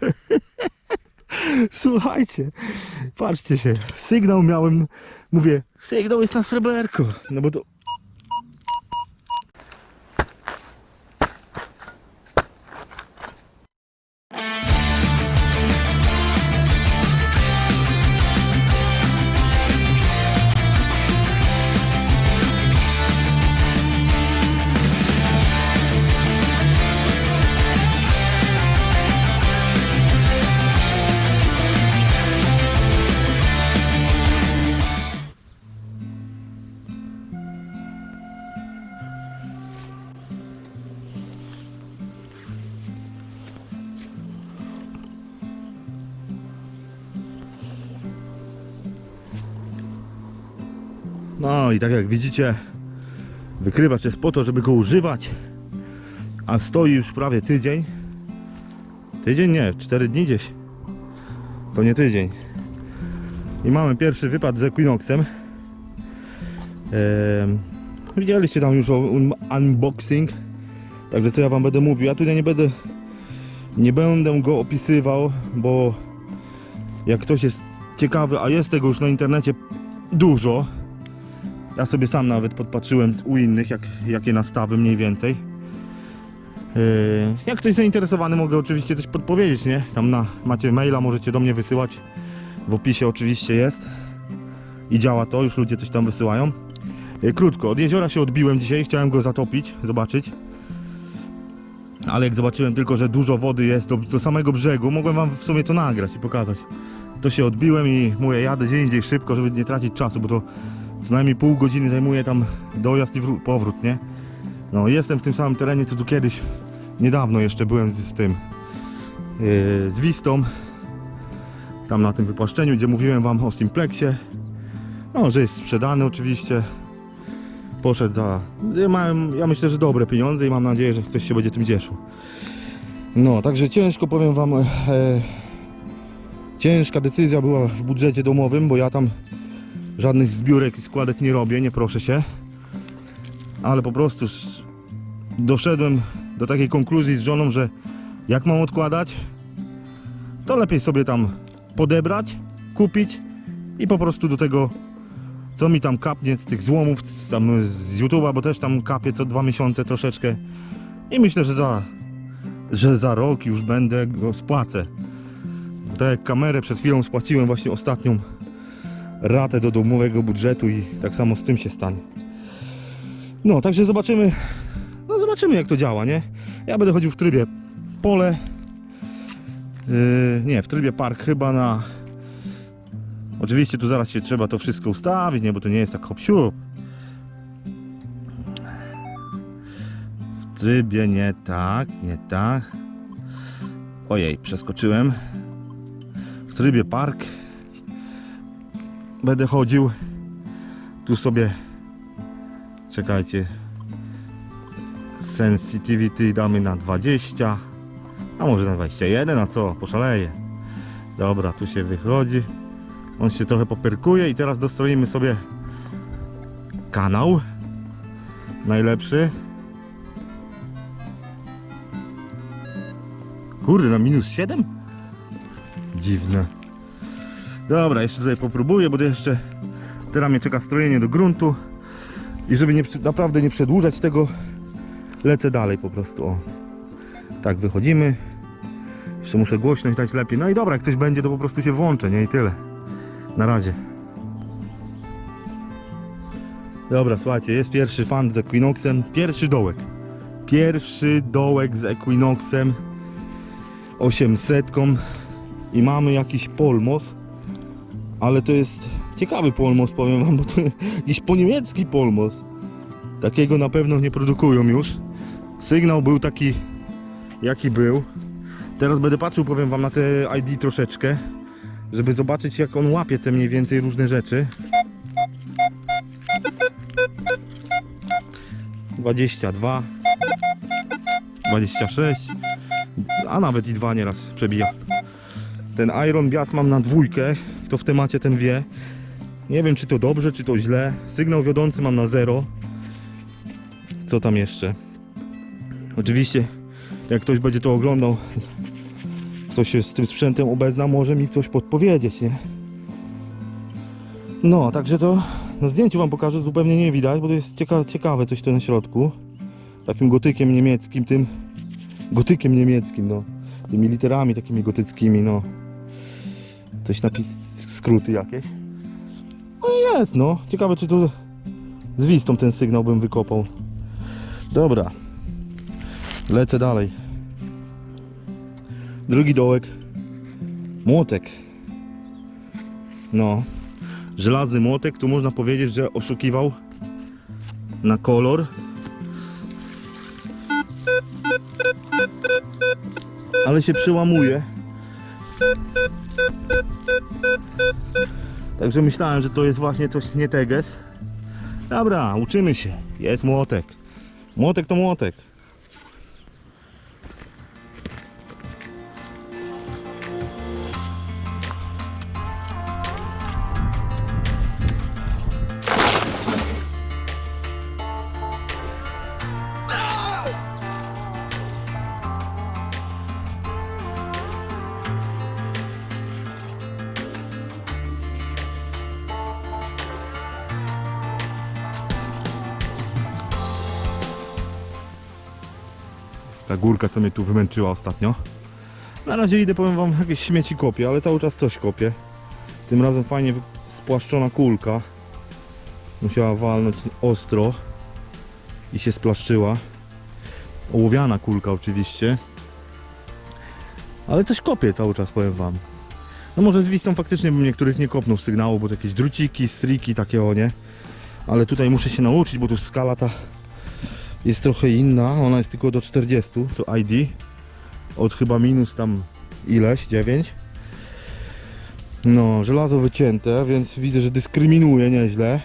Słuchajcie, patrzcie się, sygnał miałem, mówię, sygnał jest na sreberko, no bo to... No i tak jak widzicie, wykrywacz jest po to, żeby go używać, a stoi już prawie tydzień. Tydzień nie, 4 dni gdzieś. To nie tydzień. I mamy pierwszy wypad z Equinoxem. Ehm, widzieliście tam już o un unboxing. Także co ja wam będę mówił. Ja tutaj nie będę nie będę go opisywał, bo jak ktoś jest ciekawy, a jest tego już na internecie dużo, ja sobie sam nawet podpatrzyłem u innych, jak, jakie nastawy mniej więcej. Yy, Jak ktoś zainteresowany, mogę oczywiście coś podpowiedzieć, nie? Tam na, macie maila, możecie do mnie wysyłać. W opisie oczywiście jest. I działa to, już ludzie coś tam wysyłają. Yy, Krótko, od jeziora się odbiłem dzisiaj, chciałem go zatopić, zobaczyć. Ale jak zobaczyłem tylko, że dużo wody jest do, do samego brzegu, mogłem wam w sumie to nagrać i pokazać. To się odbiłem i mówię, jadę gdzie indziej szybko, żeby nie tracić czasu, bo to co najmniej pół godziny zajmuje tam dojazd i wró- powrót, nie? No jestem w tym samym terenie, co tu kiedyś, niedawno jeszcze byłem z, z tym, yy, z Wistą, tam na tym wypłaszczeniu, gdzie mówiłem wam o Simplexie, no, że jest sprzedany oczywiście, poszedł za, ja, mam, ja myślę, że dobre pieniądze i mam nadzieję, że ktoś się będzie tym cieszył. No, także ciężko powiem wam, e, ciężka decyzja była w budżecie domowym, bo ja tam Żadnych zbiórek i składek nie robię, nie proszę się. Ale po prostu doszedłem do takiej konkluzji z żoną, że jak mam odkładać, to lepiej sobie tam podebrać, kupić i po prostu do tego, co mi tam kapnie z tych złomów, z, tam z YouTube'a, bo też tam kapie co dwa miesiące troszeczkę. I myślę, że za, że za rok już będę go spłacę. Tak jak kamerę przed chwilą spłaciłem właśnie ostatnią ratę do domowego budżetu i tak samo z tym się stanie. No, także zobaczymy, no zobaczymy jak to działa, nie? Ja będę chodził w trybie pole, yy, nie, w trybie park chyba na... Oczywiście tu zaraz się trzeba to wszystko ustawić, nie, bo to nie jest tak hop siup. W trybie nie tak, nie tak. Ojej, przeskoczyłem. W trybie park będę chodził. Tu sobie czekajcie. Sensitivity damy na 20. A może na 21, a co? Poszaleję. Dobra, tu się wychodzi. On się trochę poperkuje i teraz dostroimy sobie kanał. Najlepszy. Kurde, na minus 7? Dziwne. Dobra, jeszcze tutaj popróbuję, bo jeszcze teraz mnie czeka strojenie do gruntu i żeby nie, naprawdę nie przedłużać tego, lecę dalej po prostu. O. Tak, wychodzimy. Jeszcze muszę głośność dać lepiej. No i dobra, jak coś będzie, to po prostu się włączę, nie? I tyle. Na razie. Dobra, słuchajcie, jest pierwszy fan z Equinoxem. Pierwszy dołek. Pierwszy dołek z Equinoxem 800 i mamy jakiś polmos ale to jest ciekawy polmos, powiem wam, bo to jakiś po niemiecki polmos. Takiego na pewno nie produkują już. Sygnał był taki, jaki był. Teraz będę patrzył, powiem wam, na te ID troszeczkę, żeby zobaczyć, jak on łapie te mniej więcej różne rzeczy. 22 26 a nawet i dwa nieraz przebija. Ten Iron Bias mam na dwójkę, kto w temacie ten wie. Nie wiem czy to dobrze, czy to źle. Sygnał wiodący mam na zero. Co tam jeszcze? Oczywiście, jak ktoś będzie to oglądał, ktoś się z tym sprzętem obezna, może mi coś podpowiedzieć, nie? No, także to na zdjęciu wam pokażę, zupełnie nie widać, bo to jest cieka ciekawe coś tu na środku. Takim gotykiem niemieckim, tym gotykiem niemieckim, no. Tymi literami takimi gotyckimi, no. Coś napis, skróty jakieś. No i jest, no. Ciekawe, czy tu z wistą ten sygnał bym wykopał. Dobra. Lecę dalej. Drugi dołek. Młotek. No. Żelazny młotek, tu można powiedzieć, że oszukiwał na kolor. Ale się przełamuje. Także myślałem, że to jest właśnie coś nie teges. Dobra, uczymy się. Jest młotek. Młotek to młotek. Ta górka, co mnie tu wymęczyła ostatnio. Na razie idę, powiem wam, jakieś śmieci kopię, ale cały czas coś kopię. Tym razem fajnie spłaszczona kulka. Musiała walnąć ostro i się splaszczyła. Ołowiana kulka oczywiście. Ale coś kopię cały czas, powiem wam. No może z wistą faktycznie bym niektórych nie kopnął sygnału, bo to jakieś druciki, striki, takie o nie. Ale tutaj muszę się nauczyć, bo tu skala ta jest trochę inna, ona jest tylko do 40, to ID od chyba minus tam ileś, 9 no, żelazo wycięte, więc widzę, że dyskryminuje nieźle.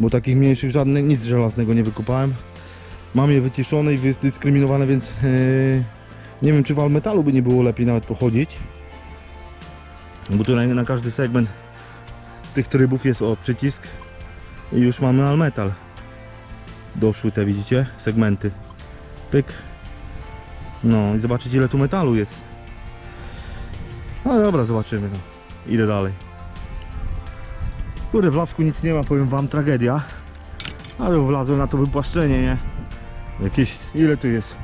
Bo takich mniejszych żadnych, nic żelaznego nie wykopałem. Mam je wyciszone i wydyskryminowane, więc yy, nie wiem czy wal metalu by nie było lepiej nawet pochodzić. Bo tutaj na każdy segment tych trybów jest o przycisk. I już mamy almetal doszły te, widzicie, segmenty. Pyk. No i zobaczycie ile tu metalu jest. No dobra, zobaczymy. No. Idę dalej. Kurde, w lasku nic nie ma, powiem wam, tragedia. Ale wlazłem na to wypłaszczenie, nie? Jakieś, ile tu jest?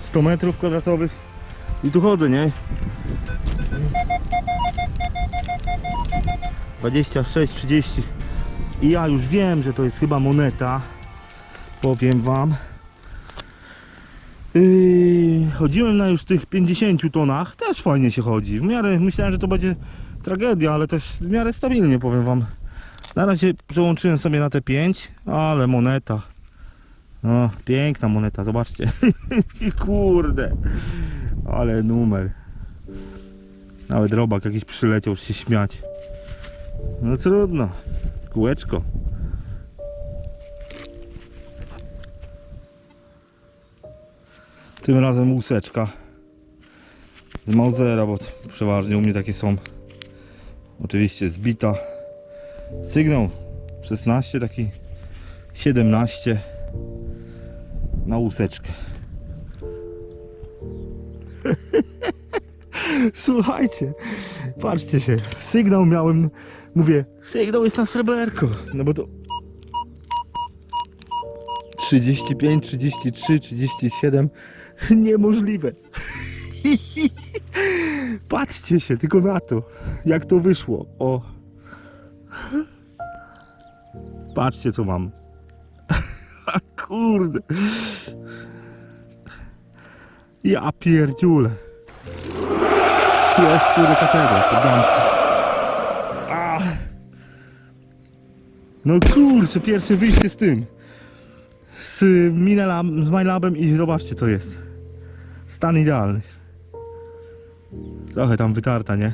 100 metrów kwadratowych. I tu chodzę, nie? 26, 30. I ja już wiem, że to jest chyba moneta. Powiem wam. Yy, chodziłem na już tych 50 tonach. Też fajnie się chodzi. W miarę myślałem, że to będzie tragedia, ale też w miarę stabilnie powiem wam. Na razie przełączyłem sobie na te 5, ale moneta. No, piękna moneta, zobaczcie. Kurde. Ale numer. Nawet robak jakiś przyleciał, się śmiać. No trudno. Kółeczko. Tym razem łuseczka. Z Mausera, bo przeważnie u mnie takie są. Oczywiście zbita. Sygnał 16, taki 17 na łuseczkę. Słuchajcie, patrzcie się, sygnał miałem, mówię, sygnał jest na sreberko, no bo to 35, 33, 37, niemożliwe. Patrzcie się tylko na to, jak to wyszło, o. Patrzcie co mam. Kurde. Ja pierdziule. Tu jest kurde katedra podgdańska. No kurczę, pierwsze wyjście z tym. Z Minelab, z MyLabem i zobaczcie co jest. Stan idealny. Trochę tam wytarta, nie?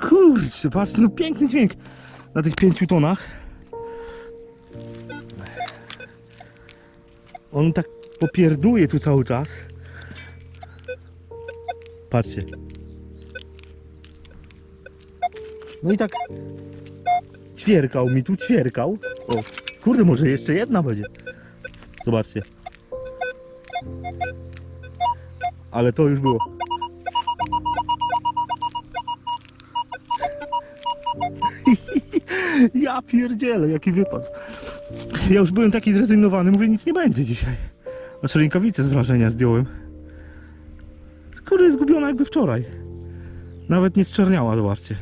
Kurczę, patrzcie, no piękny dźwięk na tych pięciu tonach. On tak popierduje tu cały czas. Patrzcie. No i tak ćwierkał mi tu, ćwierkał. O, kurde, może jeszcze jedna będzie. Zobaczcie. ale to już było. Ja pierdzielę, jaki wypad. Ja już byłem taki zrezygnowany, mówię, nic nie będzie dzisiaj. Znaczy rękawice z wrażenia zdjąłem. Kurde, zgubiona jakby wczoraj. Nawet nie zczerniała, zobaczcie.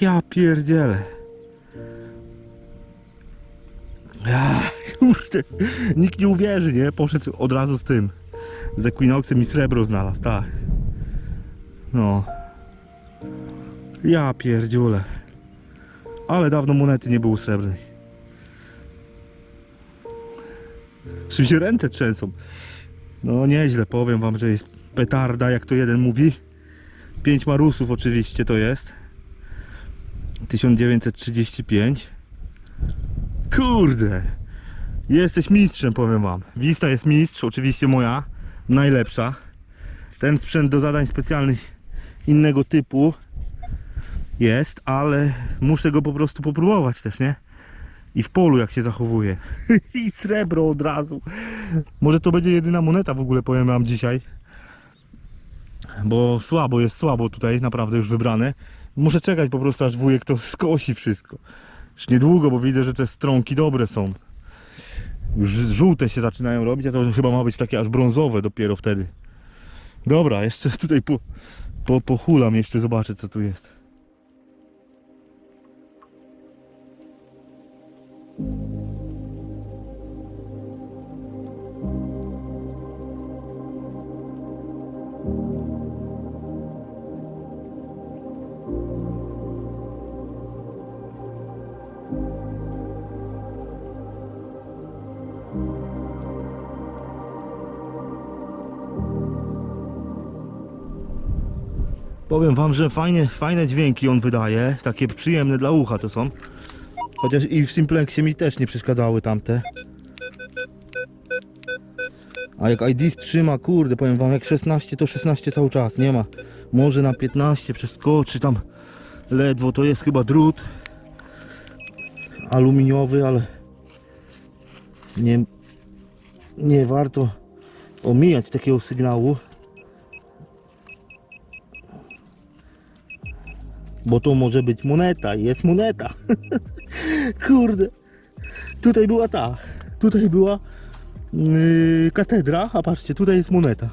Ja pierdzielę. Ja, kurde. Nikt nie uwierzy, nie? Poszedł od razu z tym. Z Equinoxem i srebro znalazł, tak. No. Ja pierdziule. Ale dawno monety nie było srebrnej. Czym się ręce trzęsą. No nieźle, powiem wam, że jest petarda, jak to jeden mówi. Pięć marusów oczywiście to jest. 1935. Kurde. Jesteś mistrzem, powiem wam. Wista jest mistrz, oczywiście moja. Najlepsza. Ten sprzęt do zadań specjalnych innego typu jest, ale muszę go po prostu popróbować też, nie? I w polu jak się zachowuje. I srebro od razu. Może to będzie jedyna moneta w ogóle, powiem wam dzisiaj. Bo słabo jest, słabo tutaj, naprawdę już wybrane. Muszę czekać po prostu aż wujek to skosi wszystko. Już niedługo, bo widzę, że te stronki dobre są. Już żółte się zaczynają robić, a to chyba ma być takie aż brązowe dopiero wtedy. Dobra, jeszcze tutaj po, po, pochulam, jeszcze zobaczę co tu jest. Powiem wam, że fajne, fajne dźwięki on wydaje, takie przyjemne dla ucha to są. Chociaż i w Simplexie mi też nie przeszkadzały tamte. A jak ID trzyma, kurde, powiem wam, jak 16 to 16 cały czas, nie ma. Może na 15 przeskoczy tam ledwo, to jest chyba drut aluminiowy, ale nie, nie warto omijać takiego sygnału. Bo to może być moneta, jest moneta. Kurde. Tutaj była ta. Tutaj była yy, katedra, a patrzcie, tutaj jest moneta.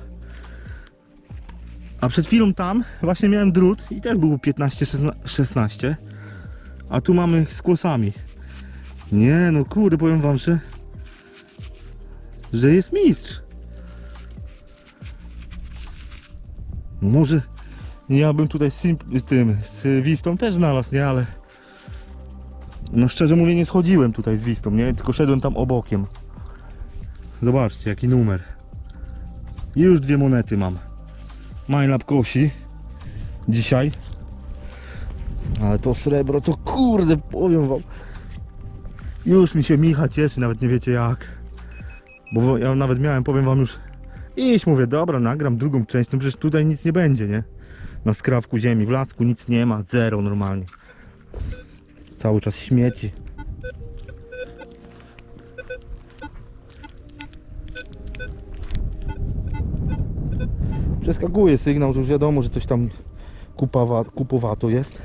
A przed chwilą tam właśnie miałem drut i też był 15-16. A tu mamy z kłosami. Nie no kurde, powiem wam, że że jest mistrz. Może ja bym tutaj z, z tym, z Wistą też znalazł, nie? Ale no szczerze mówię nie schodziłem tutaj z Wistą, nie? Tylko szedłem tam obokiem. Zobaczcie jaki numer. I już dwie monety mam. Minelab kosi dzisiaj. Ale to srebro to kurde powiem wam. Już mi się Micha cieszy, nawet nie wiecie jak. Bo ja nawet miałem, powiem wam już iść, mówię, dobra, nagram drugą część, no przecież tutaj nic nie będzie, nie? Na skrawku ziemi, w lasku nic nie ma, zero normalnie. Cały czas śmieci. Przeskakuje sygnał, to już wiadomo, że coś tam kupawa, kupowato jest.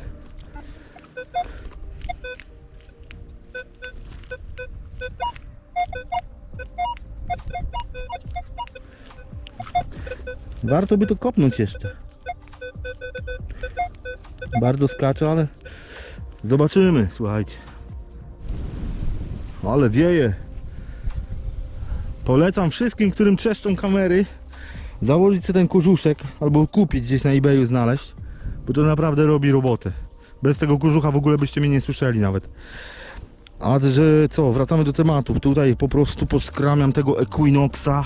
Warto by to kopnąć jeszcze. Bardzo skacze, ale zobaczymy, słuchajcie. Ale wieje. Polecam wszystkim, którym trzeszczą kamery, założyć sobie ten kurzuszek albo kupić gdzieś na eBayu znaleźć, bo to naprawdę robi robotę. Bez tego kurzucha w ogóle byście mnie nie słyszeli nawet. A że co, wracamy do tematu. Tutaj po prostu poskramiam tego Equinoxa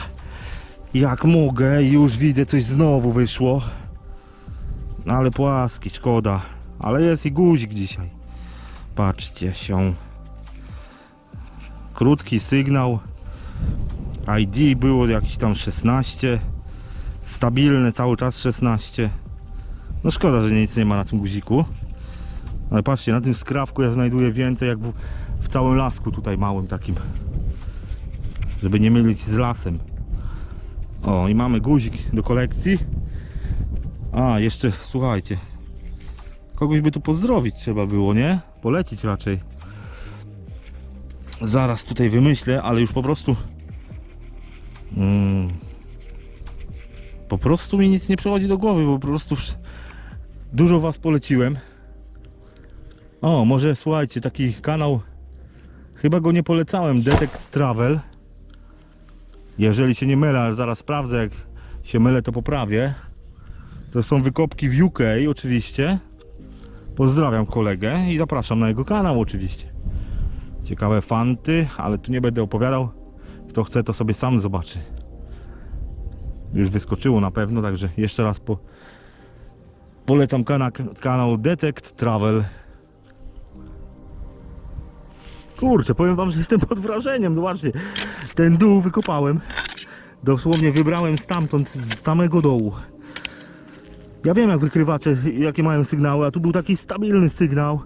jak mogę już widzę coś znowu wyszło. No ale płaski, szkoda. Ale jest i guzik dzisiaj. Patrzcie się. Krótki sygnał. ID było jakieś tam 16. Stabilne cały czas 16. No szkoda, że nic nie ma na tym guziku. Ale patrzcie, na tym skrawku ja znajduję więcej jak w, w całym lasku tutaj małym takim. żeby nie mylić z lasem. O, i mamy guzik do kolekcji. A, jeszcze, słuchajcie. Kogoś by tu pozdrowić trzeba było, nie? Polecić raczej. Zaraz tutaj wymyślę, ale już po prostu... Mm, po prostu mi nic nie przychodzi do głowy, bo po prostu dużo was poleciłem. O, może słuchajcie, taki kanał, chyba go nie polecałem, Detect Travel. Jeżeli się nie mylę, zaraz sprawdzę, jak się mylę, to poprawię. To są wykopki w UK oczywiście. Pozdrawiam kolegę i zapraszam na jego kanał oczywiście. Ciekawe fanty, ale tu nie będę opowiadał. Kto chce, to sobie sam zobaczy. Już wyskoczyło na pewno, także jeszcze raz po... polecam kana kanał Detect Travel. Kurczę, powiem wam, że jestem pod wrażeniem. Zobaczcie, ten dół wykopałem. Dosłownie wybrałem stamtąd, z samego dołu. Ja wiem jak wykrywacze, jakie mają sygnały, a tu był taki stabilny sygnał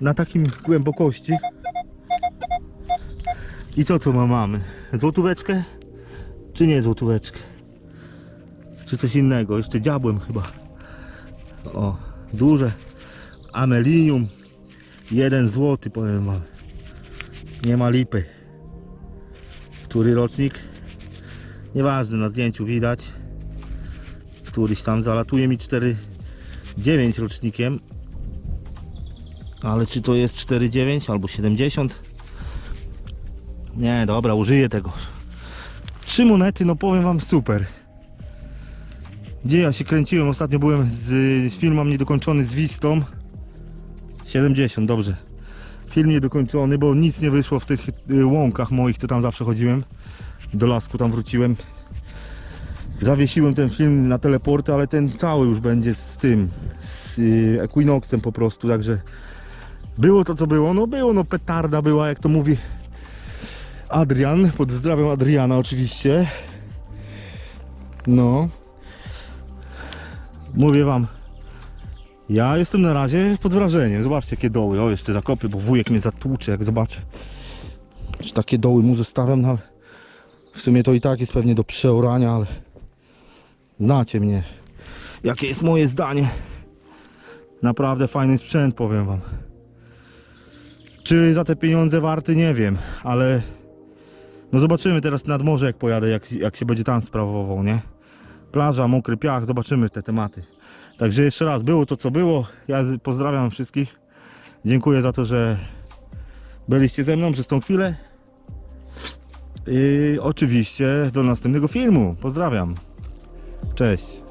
na takim głębokości. I co tu ma mamy? Złotóweczkę? Czy nie złotóweczkę? Czy coś innego? Jeszcze diabłem chyba. O, duże. Amelinium. Jeden złoty powiem wam. Nie ma lipy. Który rocznik? Nieważne, na zdjęciu widać. Któryś tam zalatuje mi 4,9 rocznikiem. Ale czy to jest 4,9 albo 70? Nie, dobra, użyję tego. Trzy monety, no powiem wam super. Gdzie ja się kręciłem? Ostatnio byłem z, z filmem niedokończony z Wistą. 70, dobrze. Film niedokończony, bo nic nie wyszło w tych y, łąkach moich, co tam zawsze chodziłem. Do lasku tam wróciłem. Zawiesiłem ten film na teleporty, ale ten cały już będzie z tym, z y, Equinoxem po prostu, także było to co było, no było, no petarda była, jak to mówi Adrian, pozdrawiam Adriana oczywiście. No. Mówię wam, ja jestem na razie pod wrażeniem. Zobaczcie jakie doły. O, jeszcze zakopy, bo wujek mnie zatłucze, jak zobaczę. Że takie doły mu zostawiam, no ale w sumie to i tak jest pewnie do przeorania, ale znacie mnie. Jakie jest moje zdanie. Naprawdę fajny sprzęt, powiem wam. Czy za te pieniądze warty, nie wiem, ale no zobaczymy teraz nad morze jak pojadę, jak, jak się będzie tam sprawował, nie? Plaża, mokry piach, zobaczymy te tematy. Także jeszcze raz, było to co było. Ja pozdrawiam wszystkich. Dziękuję za to, że byliście ze mną przez tą chwilę. I oczywiście do następnego filmu. Pozdrawiam. Cześć.